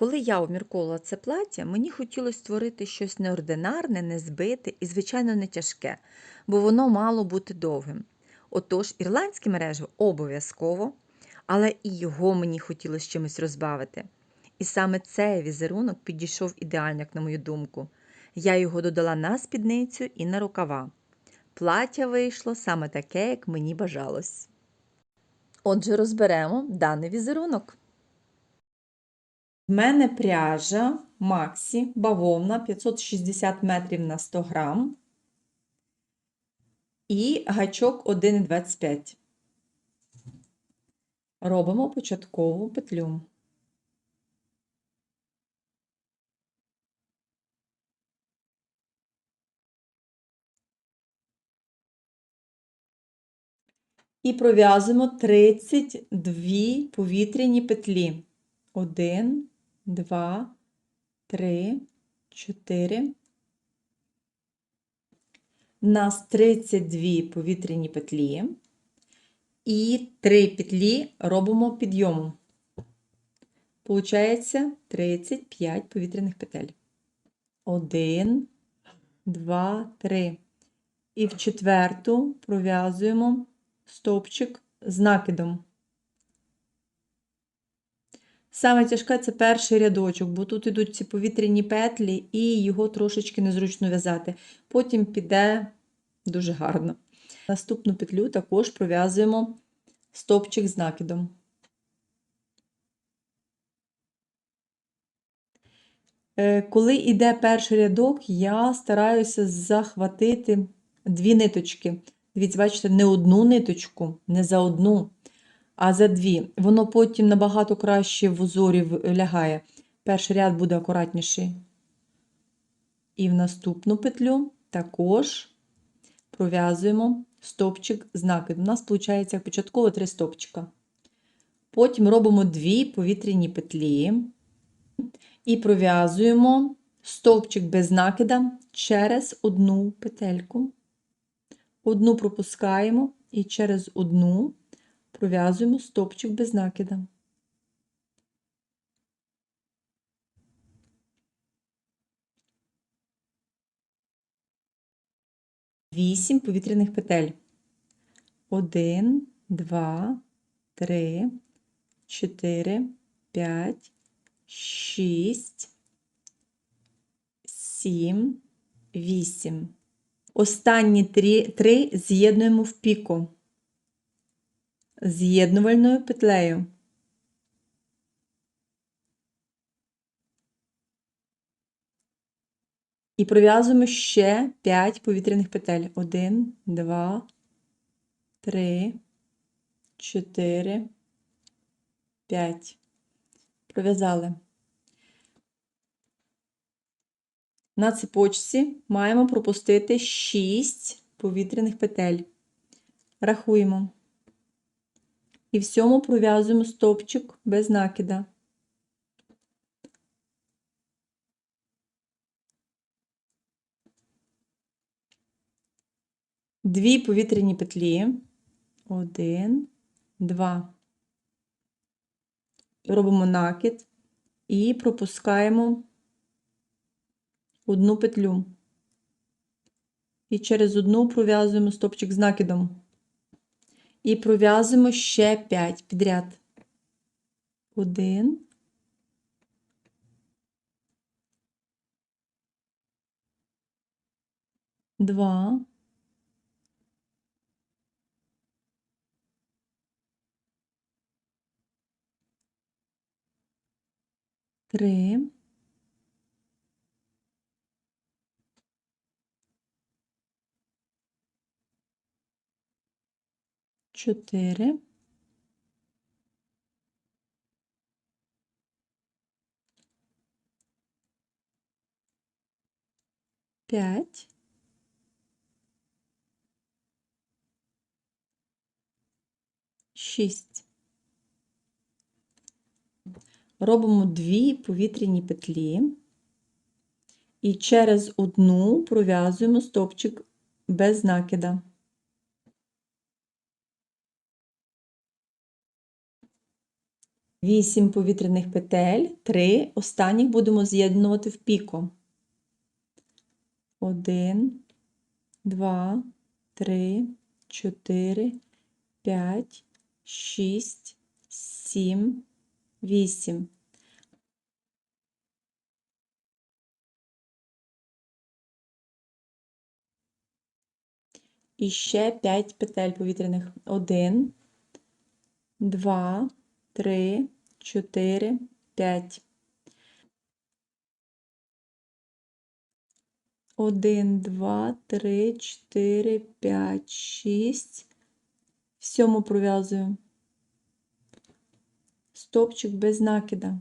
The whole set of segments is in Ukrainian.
Коли я обмірковувала це плаття, мені хотілося створити щось неординарне, незбите і, звичайно, не тяжке, бо воно мало бути довгим. Отож, ірландське мережево обов'язково, але і його мені хотілося чимось розбавити. І саме цей візерунок підійшов ідеально, як на мою думку. Я його додала на спідницю і на рукава. Плаття вийшло саме таке, як мені бажалось. Отже, розберемо даний візерунок. В мене пряжа Максі бавовна 560 метрів на 100 грам і гачок 1,25. Робимо початкову петлю. І пров'язуємо 32 повітряні петлі. 1, 2, 3, 4. У нас 32 повітряні петлі. І 3 петлі робимо підйомом. Получається 35 повітряних петель. 1, 2, 3. І в четверту пров'язуємо стовпчик з накидом. Саме тяжке це перший рядочок, бо тут йдуть ці повітряні петлі, і його трошечки незручно в'язати. Потім піде дуже гарно. Наступну петлю також пров'язуємо стовпчик з накидом. Е, Коли йде перший рядок, я стараюся захватити дві ниточки. Дивіться, бачите, не одну ниточку, не за одну, а за дві. Воно потім набагато краще в узорі лягає. Перший ряд буде акуратніший. І в наступну петлю також пров'язуємо стовпчик з накидом. У нас виходить початково три стовпчика. Потім робимо дві повітряні петлі і пров'язуємо стовпчик без накида через одну петельку. Одну пропускаємо і через одну пров'язуємо стовпчик без накида. Вісім повітряних петель. Один, два, три, чотири, п'ять, шість, сім, вісім. Останні три, три з'єднуємо в піку з'єднувальною петлею. І пров'язуємо ще 5 повітряних петель. 1, 2, 3, 4, 5. Пров'язали. На цепочці маємо пропустити 6 повітряних петель. Рахуємо. І всьому пров'язуємо стовпчик без накида. Дві повітряні петлі. Один, два. Робимо накид і пропускаємо одну петлю. І через одну пров'язуємо стопчик з накидом. І пров'язуємо ще 5 підряд. Один. Два. Три. Чотири. П'ять. Шість. Робимо дві повітряні петлі і через одну пров'язуємо стовпчик без накида. 8 повітряних петель, 3 останніх будемо з'єднувати в піко. 1, 2, 3, 4, 5, 6, 7, 8. І ще 5 петель повітряних. 1, 2, 3, 4, 5. 1, 2, 3, 4, 5, 6. В сьому пров'язую. Стопчик без накида.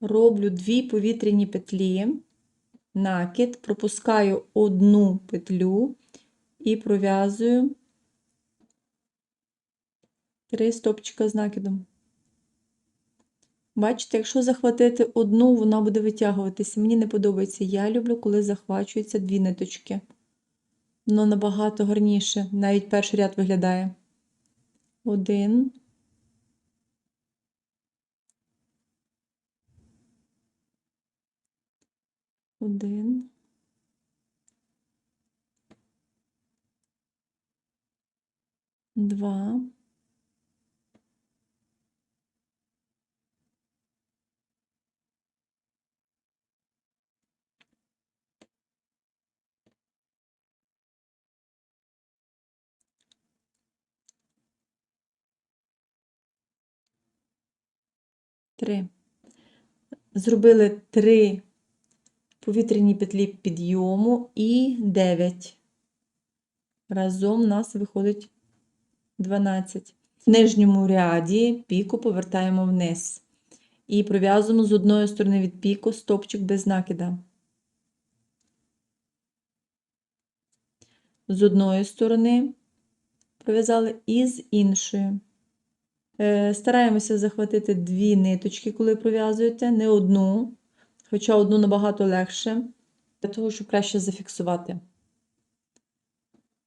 Роблю дві повітряні петлі, накид, пропускаю одну петлю і пров'язую три стопчика з накидом. Бачите, якщо захватити одну, вона буде витягуватися. Мені не подобається. Я люблю, коли захвачуються дві ниточки. Воно набагато гарніше. Навіть перший ряд виглядає. Один. Один. Два. Три. Зробили три повітряні петлі підйому і 9. Разом у нас виходить 12. В нижньому ряді піку повертаємо вниз. І пров'язуємо з одної сторони від піку стопчик без накида. З одної сторони пров'язали і з іншої. Е, Стараємося захватити дві ниточки, коли пров'язуєте, не одну, хоча одну набагато легше, для того, щоб краще зафіксувати.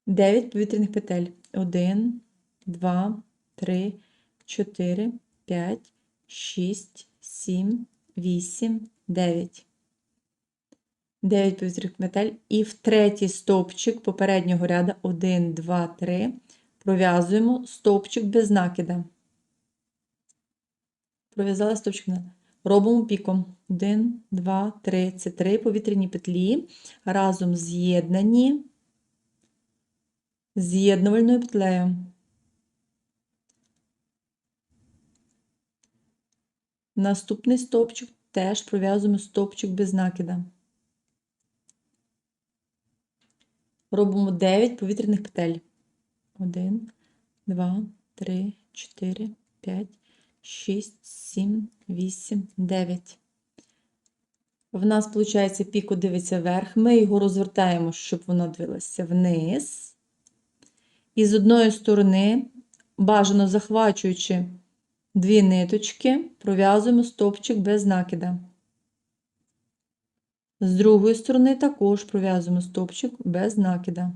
9 повітряних петель. 1, 2, 3, 4, 5, 6, 7, 8, 9. 9 повітряних петель. І в третій стовпчик попереднього ряду 1, 2, 3 пров'язуємо стовпчик без накида. Пров'язали стовпчик на робимо піком. 1, 2, 3. Це 3 повітряні петлі. Разом з'єднані з'єднувальною петлею. Наступний стовпчик теж пров'язуємо стовпчик без накида. Робимо 9 повітряних петель. 1, 2, 3, 4, 5, 6, 7, 8, 9. В нас, виходить, піко дивиться вверх. Ми його розвертаємо, щоб воно дивилося вниз. І з одної сторони, бажано захвачуючи дві ниточки, пров'язуємо стовпчик без накида. З другої сторони також пров'язуємо стовпчик без накида.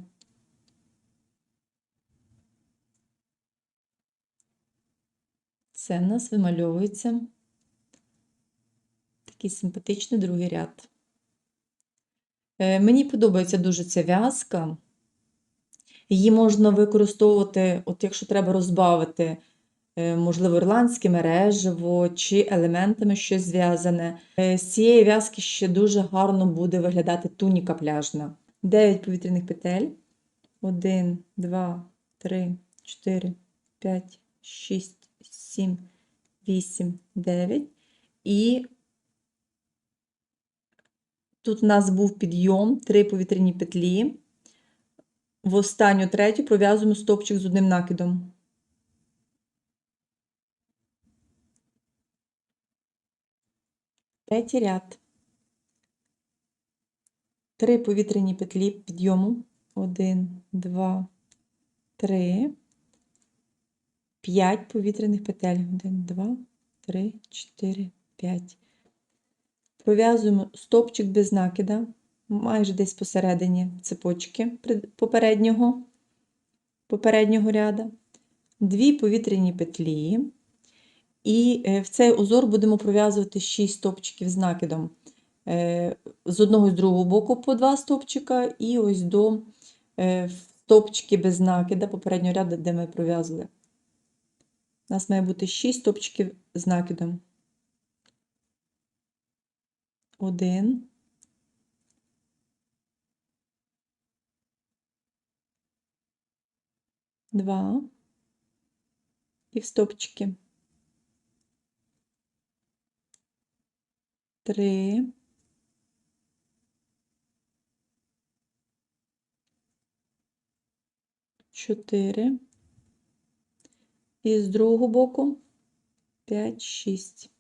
Це в нас вимальовується такий симпатичний другий ряд. Е, Мені подобається дуже ця в'язка. Її можна використовувати, от якщо треба розбавити, можливо, ірландське мережево чи елементами щось зв'язане. Е, З цієї в'язки ще дуже гарно буде виглядати туніка пляжна. 9 повітряних петель. 1, 2, 3, 4, 5, 6, 7, 8, 9. І тут у нас був підйом, 3 повітряні петлі. В останню третю пров'язуємо стовпчик з одним накидом. Третій ряд. Три повітряні петлі підйому. Один, два, три. П'ять повітряних петель. Один, два, три, чотири, п'ять. Пров'язуємо стовпчик без накида майже десь посередині цепочки попереднього. попереднього ряда, дві повітряні петлі. І е, в цей узор будемо пров'язувати 6 стовпчиків з накидом. Е, З одного і з другого боку по 2 стовпчика, і ось до е, стовпчики без накида попереднього ряду, де ми пров'язували. У нас має бути 6 стовпчиків з накидом. Один. Два. І в стовпчики. Три. Чотири. І з другого боку 5, 6.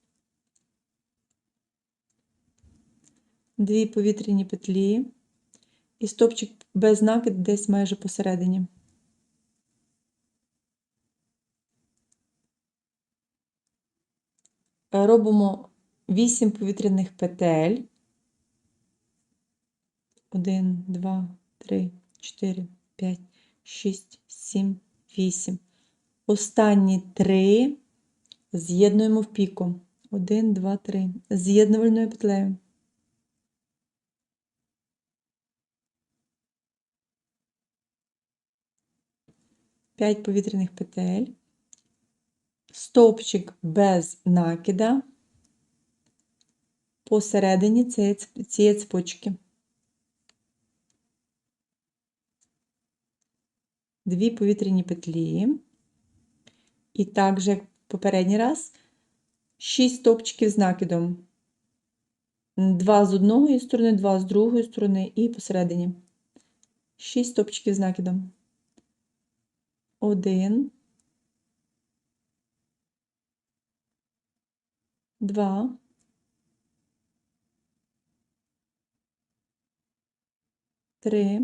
Дві повітряні петлі. І стопчик без накид десь майже посередині. Робимо 8 повітряних петель. 1, 2, 3, 4, 5, 6, 7, 8. Останні 3 з'єднуємо в піку. 1, 2, 3. З'єднувальною петлею. П'ять повітряних петель. Стовпчик без накида посередині цієї цепочки. Дві повітряні петлі. І так як попередній раз, 6 стовпчиків з накидом. Два з одної сторони, два з другої сторони і посередині. 6 стовпчиків з накидом. Один. Два. Три.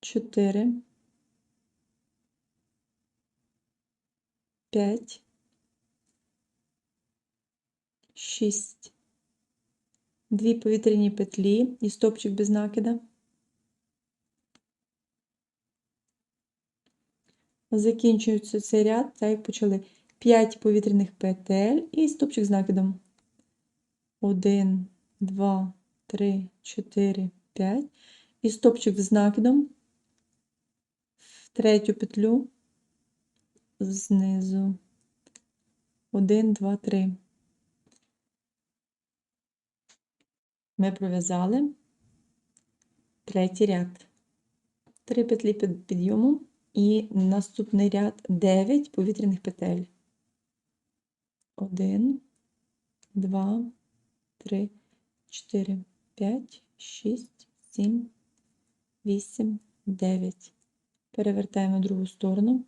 Чотири. П'ять. Шість. Дві повітряні петлі і стопчик без накида. Закінчується цей ряд, так як почали. 5 повітряних петель і стопчик з накидом. 1, 2, 3, 4, 5. І стопчик з накидом в третю петлю знизу. 1, 2, 3. Ми пров'язали третій ряд. Три петлі під підйому і наступний ряд 9 повітряних петель. 1, 2, 3, 4, 5, 6, 7, 8, 9. Перевертаємо другу сторону.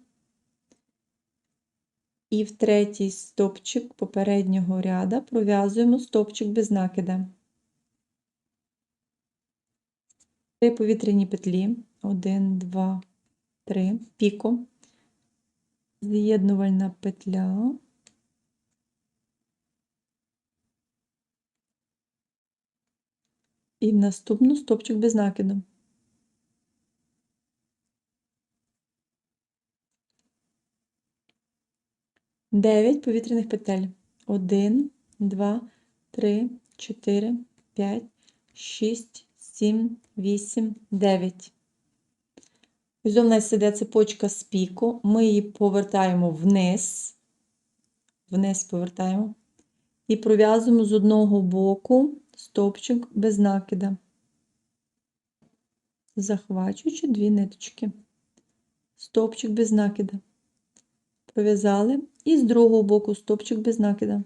І в третій стопчик попереднього ряда пров'язуємо стопчик без накида. Три повітряні петлі. 1, 2, 3. Піко. З'єднувальна петля. І в наступну стопчик без накиду. Дев'ять повітряних петель. Один, два, три, чотири, п'ять, шість, сім, вісім, дев'ять. Ось у нас іде цепочка з піку. Ми її повертаємо вниз. Вниз повертаємо. І пров'язуємо з одного боку стовпчик без накида, захвачуючи дві ниточки. Стовпчик без накида. Пров'язали і з другого боку стовпчик без накида.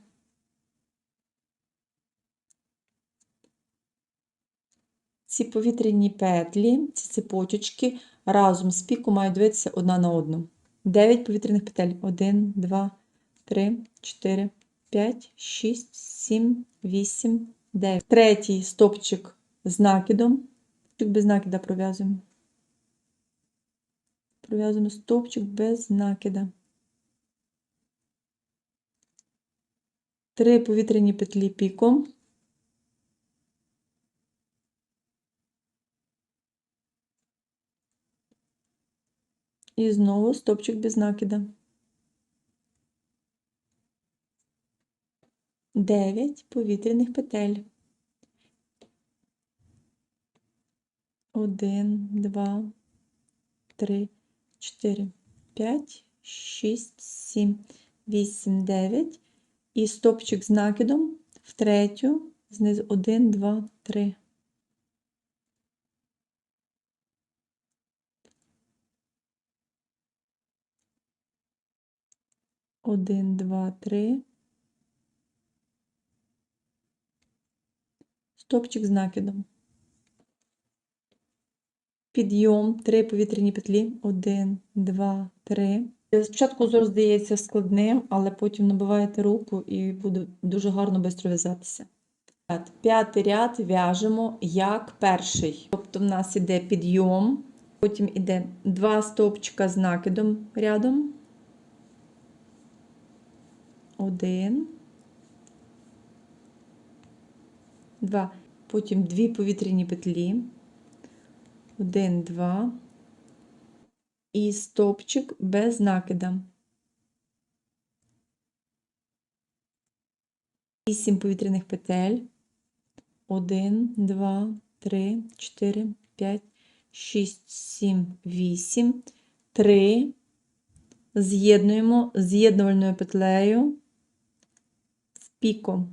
Ці повітряні петлі, ці цепочечки разом з піку мають дивитися одна на одну. 9 повітряних петель. 1, 2, 3, 4, 5, 6, 7, 8, 9. Третій стопчик з накидом. Стопчик без накида пров'язуємо. Пров'язуємо стопчик без накида. Три повітряні петлі піком. І знову стопчик без накида. 9 повітряних петель. 1, 2, 3, 4, 5, 6, 7, 8, 9. І стопчик з накидом в третю, знизу 1, 2, 3. Один, два, три. Стопчик з накидом. Підйом, три повітряні петлі. Один, два, три. Спочатку узор здається складним, але потім набиваєте руку і буде дуже гарно швидко в'язатися. П'ят- П'ятий ряд в'яжемо як перший. Тобто в нас іде підйом, потім іде два стовпчика з накидом рядом. Один. Два. Потім дві повітряні петлі. Один, два. І стовпчик без накида. Вісім повітряних петель. Один, два, три, чотири, п'ять, шість, сім, вісім. Три. З'єднуємо з'єднувальною петлею в піко.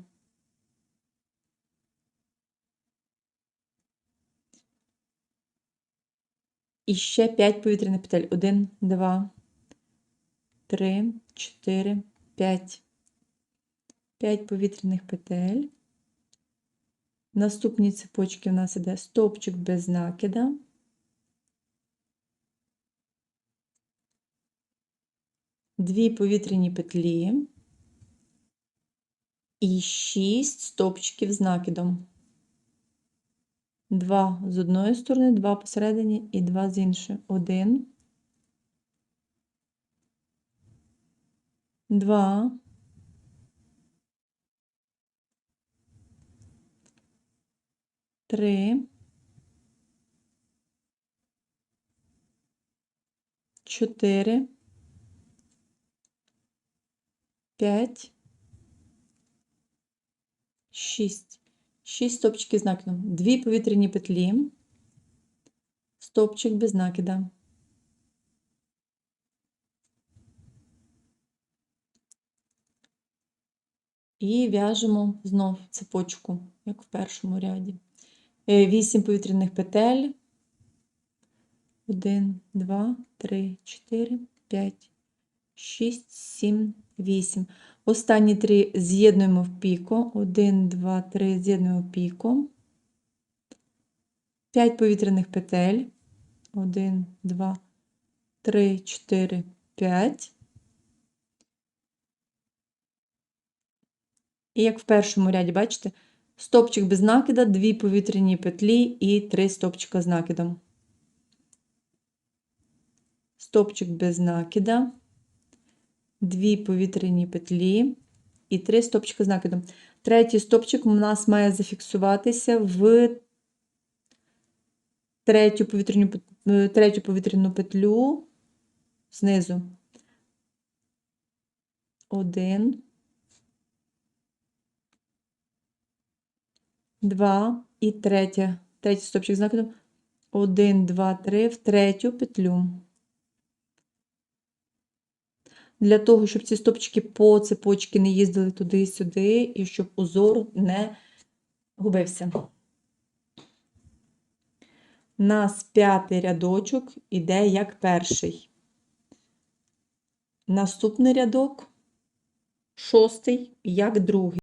І ще 5 повітряних петель. 1, 2, 3, 4, 5. 5 повітряних петель. Наступні цепочки в нас іде стовпчик без накида. Дві повітряні петлі. І 6 стовпчиків з накидом. Два з одної сторони, два посередині і два з іншої. Один. Два. Три. Чотири. П'ять. Шість. 6 стопчиків з накидом, 2 повітряні петлі, стопчик без накида. І в'яжемо знов цепочку, як в першому ряді. 8 повітряних петель. 1, 2, 3, 4, 5, 6, 7, 8. Останні три з'єднуємо в піко. 1, 2, 3 з'єднуємо в піко. 5 повітряних петель. 1, 2, 3, 4, 5. І як в першому ряді, бачите, стопчик без накида, 2 повітряні петлі і 3 стопчика з накидом. Стопчик без накида. Дві повітряні петлі і три стопчика з накидом. Третій стопчик у нас має зафіксуватися в третю повітряну, третю повітряну петлю знизу. Один, два і третя. Третій стопчик з накидом. Один, два, три в третю петлю. Для того, щоб ці стопчики по цепочці не їздили туди і сюди, і щоб узор не губився. У нас п'ятий рядочок іде як перший. Наступний рядок, шостий, як другий.